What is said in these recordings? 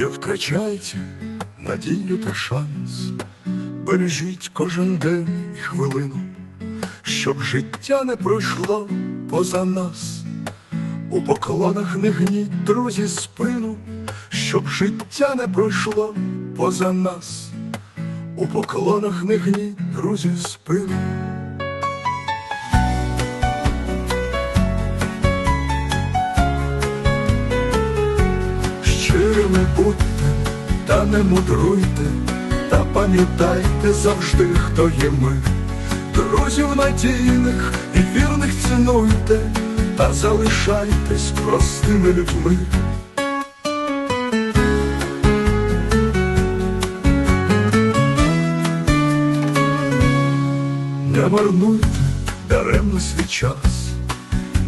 Не втрачайте надію та шанс, бережіть кожен день і хвилину, щоб життя не пройшло поза нас. У поклонах не гніть, друзі, спину, щоб життя не пройшло поза нас. У поклонах не гніть, друзі, спину. Щирими будьте, та не мудруйте, та пам'ятайте завжди, хто є ми. Друзів надійних і вірних цінуйте, та залишайтесь простими людьми. Не марнуйте даремно свій час,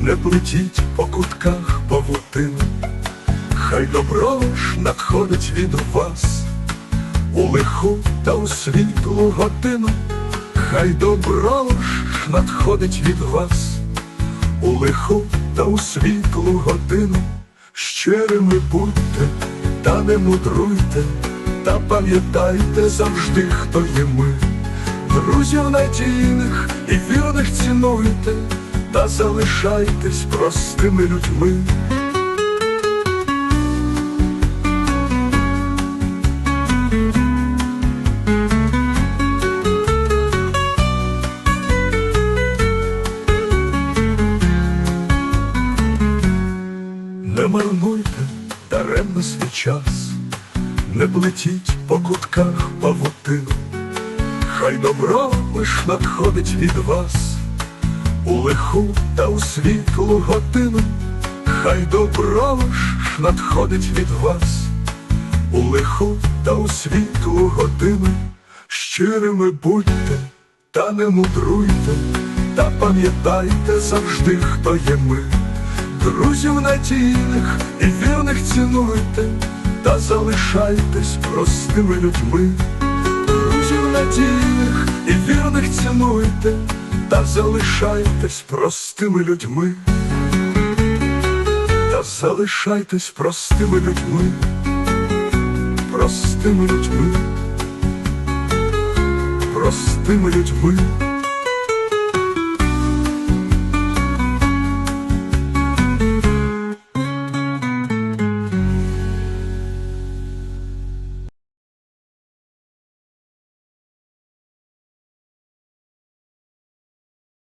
не плетіть по кутках павутину. Хай добро ж надходить від вас у лиху та у світлу годину, хай добро ж надходить від вас у лиху та у світлу годину. Щирими будьте, та не мудруйте, та пам'ятайте завжди, хто є ми. Друзів надійних і вірних цінуйте, та залишайтесь простими людьми. Марнуйте даремно свій час, не плетіть по кутках павутину, хай добро лиш надходить від вас. У лиху та у світлу годину, хай добро лиш надходить від вас. У лиху та у світлу годину, щирими будьте, та не мудруйте, та пам'ятайте завжди, хто є ми. Друзів надійних і вірних цінуйте, та залишайтесь простими людьми. Друзів надійних і вірних цінуйте, та залишайтесь простими людьми. Та залишайтесь простими людьми, простими людьми, простими людьми.